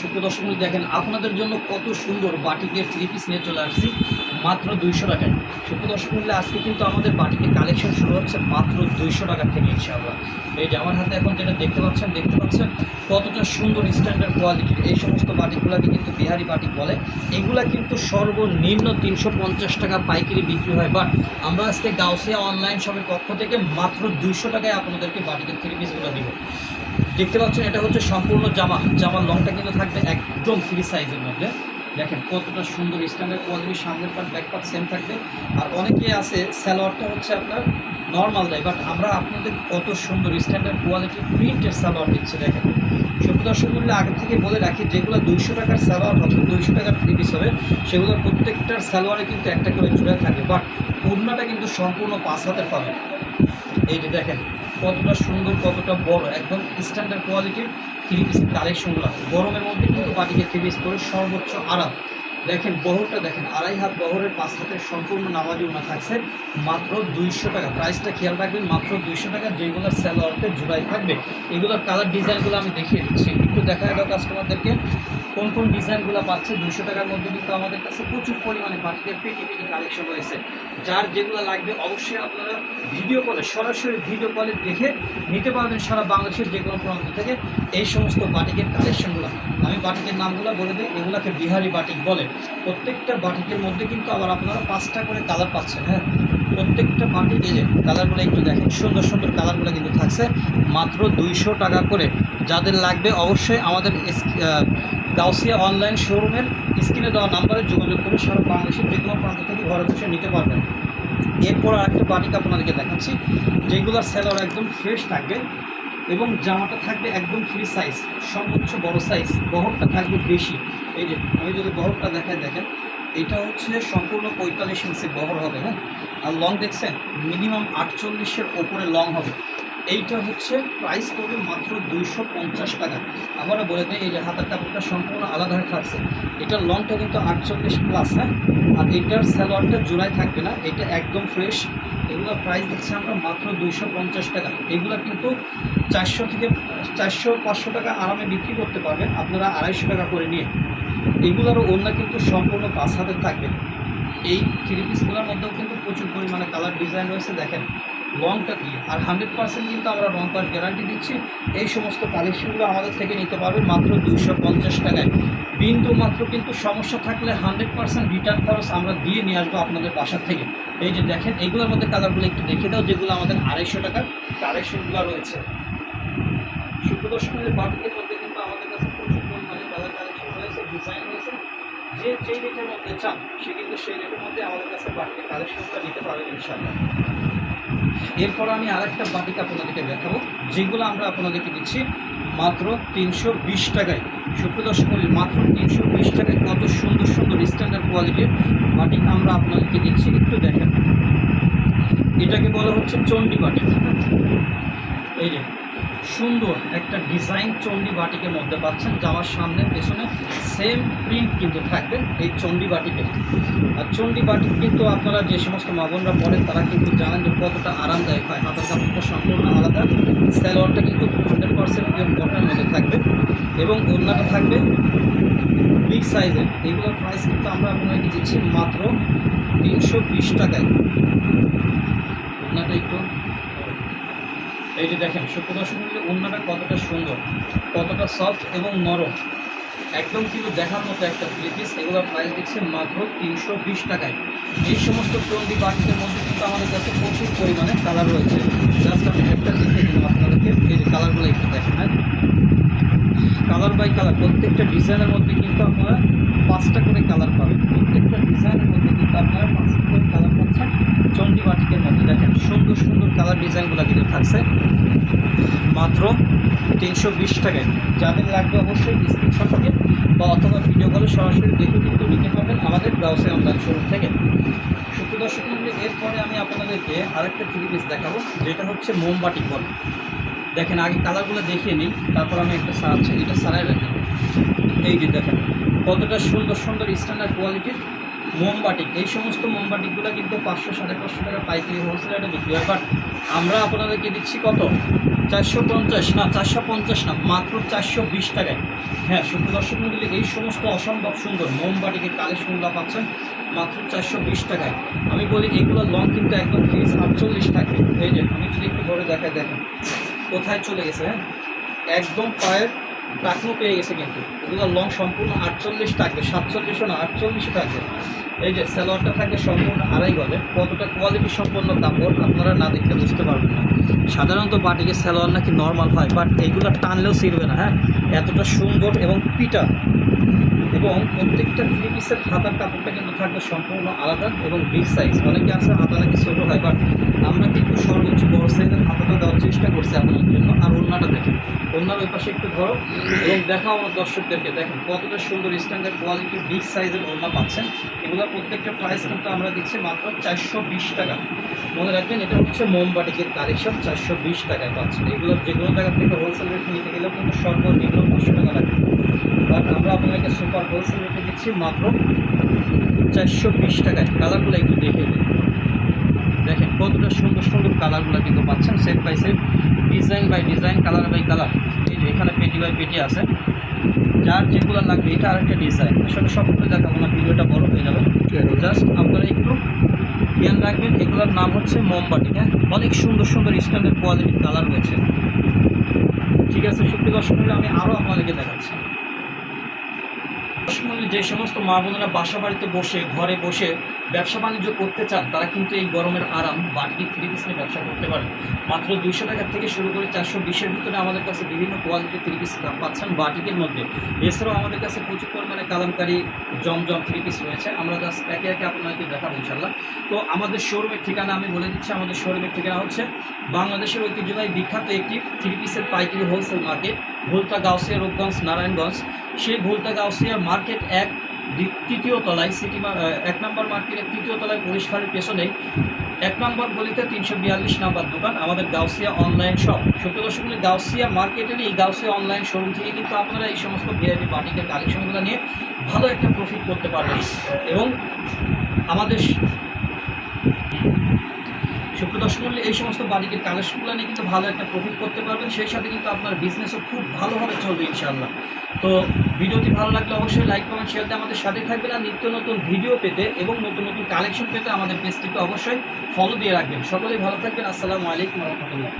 সুপ্রিয় দর্শক দেখেন আপনাদের জন্য কত সুন্দর বাটিকের থ্রি পিস নিয়ে চলে আসছি, মাত্র দুইশো টাকায়। সুপ্রিয় দর্শক আজকে কিন্তু আমাদের বাটিকের কালেকশন শুরু হচ্ছে মাত্র দুইশো টাকা থেকে ইনশাআল্লাহ। এই যে আমার হাতে এখন যেটা দেখতে পাচ্ছেন দেখতে পাচ্ছেন কতটা সুন্দর স্ট্যান্ডার্ড কোয়ালিটির এই সমস্ত বাটিকগুলোকে কিন্তু বিহারি বাটিক বলে। এগুলা কিন্তু সর্বনিম্ন তিনশো পঞ্চাশ টাকা পাইকারি বিক্রি হয়। বাট আমরা আজকে গাউসিয়া অনলাইন শপের পক্ষ থেকে মাত্র দুইশো টাকায় আপনাদেরকে বাটিকের থ্রি পিসগুলো দিব। দেখতে পাচ্ছেন, এটা হচ্ছে সম্পূর্ণ জামা। জামার লংটা কিন্তু থাকবে একদম ফ্রি সাইজের মধ্যে। দেখেন কতটা সুন্দর স্ট্যান্ডার্ড কোয়ালিটির সামনের পার্ট ব্যাক পার্ট সেম থাকবে। আর অনেকে আছে স্যালোয়ারটা হচ্ছে আপনার নর্মাল দেয় বাট আমরা আপনাদের কত সুন্দর স্ট্যান্ডার্ড কোয়ালিটির প্রিন্টের স্যালোয়ার দিচ্ছে, দেখেন। সত্য দর্শক মূল্যে আগে থেকে বলে রাখি, যেগুলো দুইশো টাকার স্যালোয়ার হবে দুইশো টাকার থ্রি পিস হবে, সেগুলো প্রত্যেকটার স্যালোয়ারে কিন্তু একটা করে জুড়ে থাকবে বাট ওড়নাটা কিন্তু সম্পূর্ণ পাঁচ হাতের পাবে এই যে দেখেন কতটা সুন্দর, কতটা বড়, একদম স্ট্যান্ডার্ড কোয়ালিটির থ্রি পিস কালেকশনগুলো গরমের মধ্যে কিন্তু বাটিকে থ্রি পিস করে সর্বোচ্চ আরাম দেখেন, বহরটা দেখেন, আড়াই হাত বহরের পাঁচ হাতের সম্পূর্ণ নামাজি উনা থাকছে, মাত্র দুইশো টাকা। প্রাইসটা খেয়াল রাখবেন, মাত্র দুইশো টাকা যেগুলোর স্যালোয়ারতে জুড়াই থাকবে। এগুলোর কালার ডিজাইনগুলো আমি দেখিয়ে দিচ্ছি। একটু দেখা গেল কাস্টমারদেরকে, কোন কোন ডিজাইনগুলো পাচ্ছে। দুশো টাকার মধ্যে কিন্তু আমাদের কাছে প্রচুর পরিমাণে বাটিকের পেটি পেটি কালেকশন রয়েছে। যার যেগুলো লাগবে অবশ্যই আপনারা ভিডিও কলে, সরাসরি ভিডিও কলে দেখে নিতে পারবেন সারা বাংলাদেশের যে কোনো প্রান্ত থেকে। এই সমস্ত বাটিকের কালেকশনগুলো, আমি বাটিকের নামগুলো বলে দিই, এগুলোকে বিহারি বাটিক বলে। প্রত্যেকটা বাটিকের মধ্যে কিন্তু আবার আপনারা পাঁচটা করে কালার পাচ্ছেন হ্যাঁ? প্রত্যেকটা বাটিক এই যে কালারগুলো একটু দেখেন, সুন্দর সুন্দর কালারগুলো কিন্তু থাকছে। মাত্র দুইশো টাকা করে। যাদের লাগবে অবশ্যই আমাদের গাউসিয়া অনলাইন শোরুমের স্ক্রিনে দেওয়া নাম্বারে যোগাযোগ করে সারা বাংলাদেশের যে কোনো প্রান্ত থেকে ঘরে বসে নিতে পারবেন। এরপর আরেকটা বাটিক আপনাদেরকে দেখাচ্ছি, যেগুলোর স্যালোয়ার একদম ফ্রেশ থাকবে এবং জামাটা থাকবে একদম ফ্রি সাইজ সর্বোচ্চ বড় সাইজ বহরটা থাকবে বেশি। এই যে, আমি যদি বহরটা দেখায় দেখেন, এটা হচ্ছে সম্পূর্ণ পঁয়তাল্লিশ ইঞ্চি বহর হবে হ্যাঁ? আর লং দেখছেন মিনিমাম আটচল্লিশের ওপরে লং হবে। এইটা হচ্ছে প্রাইস পড়বে মাত্র দুইশো পঞ্চাশ টাকা। আবারও বলে দিই, এই যে হাতের কাপড়টা সম্পূর্ণ আলাদা থাকছে। এটার লংটা কিন্তু আটচল্লিশ প্লাস হ্যাঁ? আর এটার স্যালোয়ারটা জোড়ায় থাকবে না, এটা একদম ফ্রেশ এগুলো প্রাইস দিচ্ছি আমরা মাত্র দুইশো পঞ্চাশ টাকা। এগুলো কিন্তু চারশো থেকে, চারশো, পাঁচশো টাকা আরামে বিক্রি করতে পারবেন। আপনারা আড়াইশো টাকা করে নিয়ে। এগুলোরও অন্য কিন্তু সম্পূর্ণ পাঁচ হাতে থাকবে। এই থ্রি পিসগুলোর মধ্যেও কিন্তু প্রচুর পরিমাণে কালার ডিজাইন রয়েছে, দেখেন। লংটা কি? আর হান্ড্রেড পার্সেন্ট কিন্তু আমরা রং পাস গ্যারান্টি দিচ্ছি। এই সমস্ত কালেকশনগুলো আমাদের থেকে নিতে পারবেন মাত্র দুইশো পঞ্চাশ টাকায়। বিন্দু মাত্র কিন্তু সমস্যা থাকলে হান্ড্রেড পার্সেন্ট রিটার্ন খরচ আমরা দিয়ে নিয়ে আসব আপনাদের বাসার থেকে। এই যে দেখেন, এগুলোর মধ্যে কালারগুলো একটু দেখে দাও, যেগুলো আমাদের আড়াইশো টাকার কালেকশনগুলো রয়েছে। শুক্রদর্শনের বাটিকের মধ্যে কিন্তু আমাদের কাছে প্রচুর পরিমাণে কালার কালেকশন রয়েছে, ডিজাইন রয়েছে। যে যেই রেটের মধ্যে চান, সে কিন্তু সেই রেটের মধ্যে আমাদের কাছে বাটিকের কালেকশনটা নিতে পারবেন ইনশাআল্লাহ। এরপর আমি আরেকটা বাটিক আপনাদেরকে দেখাবো, যেগুলো আমরা আপনাদেরকে দিচ্ছি মাত্র তিনশো বিশ টাকায়। শুক্রদর্শক মাত্র তিনশো বিশ টাকায় কত সুন্দর সুন্দর স্ট্যান্ডার্ড কোয়ালিটির বাটিক আমরা আপনাদেরকে দিচ্ছি, একটু দেখেন। এটাকে বলা হচ্ছে চণ্ডী বাটিক এই যে সুন্দর একটা ডিজাইন চণ্ডী বাটিকের মধ্যে পাচ্ছেন। জামার সামনে, পেছনে সেম প্রিন্ট কিন্তু থাকবে এই চণ্ডী বাটিকে। আর চণ্ডী বাটিক কিন্তু আপনারা যে সমস্ত মাবনরা পড়েন তারা কিন্তু জানেন যে কতটা আরামদায়ক হয়। হাতের কাপড়টা সম্পূর্ণ আলাদা। স্যালোয়ারটা কিন্তু হান্ড্রেড পার্সেন্ট পিওর কটনের মধ্যে থাকবে এবং ওড়নাটা থাকবে বিগ সাইজের এগুলোর প্রাইস কিন্তু আমরা আপনাকে দিচ্ছি মাত্র তিনশো বিশ টাকায় ওড়নাটা একটু এই যে দেখেন শুক্রদর্শক মূল্যে ওড়নাটা কতটা সুন্দর, কতটা সফট এবং নরম। একদম কিন্তু দেখার মতো একটা থ্রি পিস এগুলোর প্রাইস দিচ্ছে মাত্র তিনশো বিশ টাকায়। এই সমস্ত চন্ডি বাটিকের মধ্যে কিন্তু আমাদের কাছে প্রচুর পরিমাণে কালার রয়েছে। জাস্ট আমি একটা দেখিয়ে দিলাম আপনাদেরকে, এই যে কালারগুলো একটু দেখেন। হ্যাঁ কালার বাই কালার প্রত্যেকটা ডিজাইনের মধ্যে কিন্তু আপনারা পাঁচটা করে কালার পাবেন। প্রত্যেকটা ডিজাইনের মধ্যে কিন্তু আপনারা পাঁচটা করে কালার পাচ্ছেন চন্ডী বাটিকের মধ্যে দেখেন সুন্দর সুন্দর কালার ডিজাইনগুলো কিন্তু থাকছে। মাত্র তিনশো বিশ টাকায়। যাদের লাগবে অবশ্যই স্ক্রিনশট থেকে বা অথবা ভিডিও কলে সরাসরি দেখে কিন্তু নিতে পারবেন আমাদের ব্রাউসে অনলাইন শোরুম থেকে। সুপ্রিয় দর্শক মন্ডলী, এরপরে আমি আপনাদেরকে আরেকটা থ্রি পিস দেখাবো, যেটা হচ্ছে মোমবাটি বলে দেখেন, আগে কালারগুলো দেখিয়ে নিই, তারপর আমি একটা সারাচ্ছি, এটা সারাই রাখেন এই যে দেখেন, কতটা সুন্দর সুন্দর স্ট্যান্ডার্ড কোয়ালিটির মোমবাটিক এই সমস্ত মোমবাটিকগুলো কিন্তু পাঁচশো, সাড়ে পাঁচশো টাকা পাইকারি হোলসেল রেটে বিক্রি হয়। বাট আমরা আপনাদেরকে দিচ্ছি কত? চারশো পঞ্চাশ, না, চারশো পঞ্চাশ না, মাত্র চারশো বিশ টাকায়। হ্যাঁ শুক্র দর্শক মন্ডলী, এই সমস্ত অসম্ভব সুন্দর মোমবাটিকে কালেকশনগুলো পাচ্ছেন মাত্র চারশো বিশ টাকায়। আমি বলি, এগুলো লং কিন্তু একদম ফিক্স আটচল্লিশ থাকবে। এই যে, আমি যদি একটু ধরে দেখায় দেখেন, কোথায় চলে গেছে হ্যাঁ? একদম পায়ের টাকনো পেয়ে গেছে কিন্তু। এগুলো লং সম্পূর্ণ আটচল্লিশ থাকবে সাতচল্লিশও না আটচল্লিশে থাকবে। এই যে স্যালোয়ারটা থাকে সম্পূর্ণ আড়াই গজে। কতটা কোয়ালিটি সম্পন্ন কাপড় আপনারা না দেখলে বুঝতে পারবেন না। সাধারণত বাটিকে স্যালোয়ার নাকি নর্মাল হয় বাট এইগুলো টানলেও ছিড়বে না হ্যাঁ? এতটা সুন্দর এবং পিটা। এবং প্রত্যেকটা থ্রি পিসের হাতার কাপড়টা কিন্তু থাকবে সম্পূর্ণ আলাদা এবং বিগ সাইজ অনেকে আছে হাতা নাকি ছোটো হয় বাট আমরা কিন্তু সর্বোচ্চ বড় সাইজের হাতাটা দেওয়ার চেষ্টা করছি আপনাদের জন্য। আর ওড়নাটা দেখেন, ওড়নার ওই পাশে একটু ধরো এবং দেখাও আমার দর্শকদেরকে। দেখেন, কতটা সুন্দর স্ট্যান্ডার্ড কোয়ালিটি বিগ সাইজের ওড়না পাচ্ছেন। এগুলোর প্রত্যেকটা প্রাইস কিন্তু আমরা দিচ্ছি মাত্র চারশো বিশ টাকা। মনে রাখবেন, এটা হচ্ছে মোমবাটিকের কালেকশন চারশো বিশ টাকায় পাচ্ছেন। এগুলো যে কোনো জায়গা থেকে হোলসেল রেট নিতে গেলেও কিন্তু সর্বনিম্ন পাঁচশো টাকা লাগবে। আপনাকে সুপার হোলসেল রেটে দিচ্ছি মাত্র চারশো বিশ টাকায়। কালারগুলো একটু দেখে দিন দেখেন কতটা সুন্দর সুন্দর কালারগুলো কিন্তু পাচ্ছেন set by set design by design colour by colour এই যে এখানে পেটি বাই পেটি আছে। যার যেগুলো লাগবে এটা আরেকটা ডিজাইন আসলে সবগুলো দেখাবো না ভিডিওটা বড় হয়ে যাবে। জাস্ট আপনারা একটু খেয়াল রাখবেন এগুলোর নাম হচ্ছে মোমবাটি হ্যাঁ? অনেক সুন্দর সুন্দর স্ট্যান্ডার্ড কোয়ালিটির কালার রয়েছে। ঠিক আছে সুপ্রিয় দর্শক আমি আরও আপনাদেরকে দেখাচ্ছি। মণ্ডলী, যে সমস্ত মা বোনেরা বাসা বাড়িতে বসে ঘরে বসে ব্যবসা বাণিজ্য করতে চান তারা কিন্তু এই গরমের আরাম বাটিকে থ্রি পিস নিয়ে ব্যবসা করতে পারেন। মাত্র দুইশো টাকা থেকে শুরু করে চারশো বিশের ভিতরে আমাদের কাছে বিভিন্ন কোয়ালিটির থ্রি পিস পাচ্ছেন বাটিকের মধ্যে। এছাড়াও আমাদের কাছে প্রচুর পরিমাণে কালামকারি জমজম থ্রি পিস রয়েছে। আমরা জাস্ট একে একে আপনাদেরকে দেখাবো ইনশাল্লাহ তো আমাদের শোরুমের ঠিকানা আমি বলে দিচ্ছি আমাদের শোরুমের ঠিকানা হচ্ছে বাংলাদেশের ঐতিহ্যবাহী বিখ্যাত একটি থ্রি পিসের পাইকারি হোলসেল মার্কেট। ভুলতা গাউসিয়া রূপগঞ্জ, নারায়ণগঞ্জ। সেই ভুলতা গাউসিয়া মার্কেট এক তৃতীয় তলায়, সিটি এক নম্বর মার্কেটের তৃতীয় তলায় পরিষ্কারের পেছনে। এক নম্বর গলিতে তিনশো বিয়াল্লিশ নাম্বার দোকান, আমাদের গাউসিয়া অনলাইন শপ। সত্য দশমিক গাউসিয়া মার্কেটের এই গাউসিয়া অনলাইন শোরুম থেকে কিন্তু আপনারা এই সমস্ত ভিআইপি বাটিকের কালেকশনগুলো নিয়ে ভালো একটা প্রফিট করতে পারবেন। এবং আমাদের সুপ্রিয় দর্শক মণ্ডলী, এই সমস্ত বাড়িকে কালেকশনগুলো নিয়ে কিন্তু ভালো একটা প্রফিট করতে পারবেন। সেই সাথে কিন্তু আপনার বিজনেসও খুব ভালোভাবে চলবে ইনশাআল্লাহ। তো ভিডিওটি ভালো লাগলে অবশ্যই লাইক কমেন্ট শেয়ারতে আমাদের সাথে থাকবেন আর নিত্য নতুন ভিডিও পেতে এবং নতুন নতুন কালেকশন পেতে আমাদের পেজটিকে অবশ্যই ফলো দিয়ে রাখবেন। সকলেই ভালো থাকবেন। আসসালামু আলাইকুম রহমতুল্লাহ।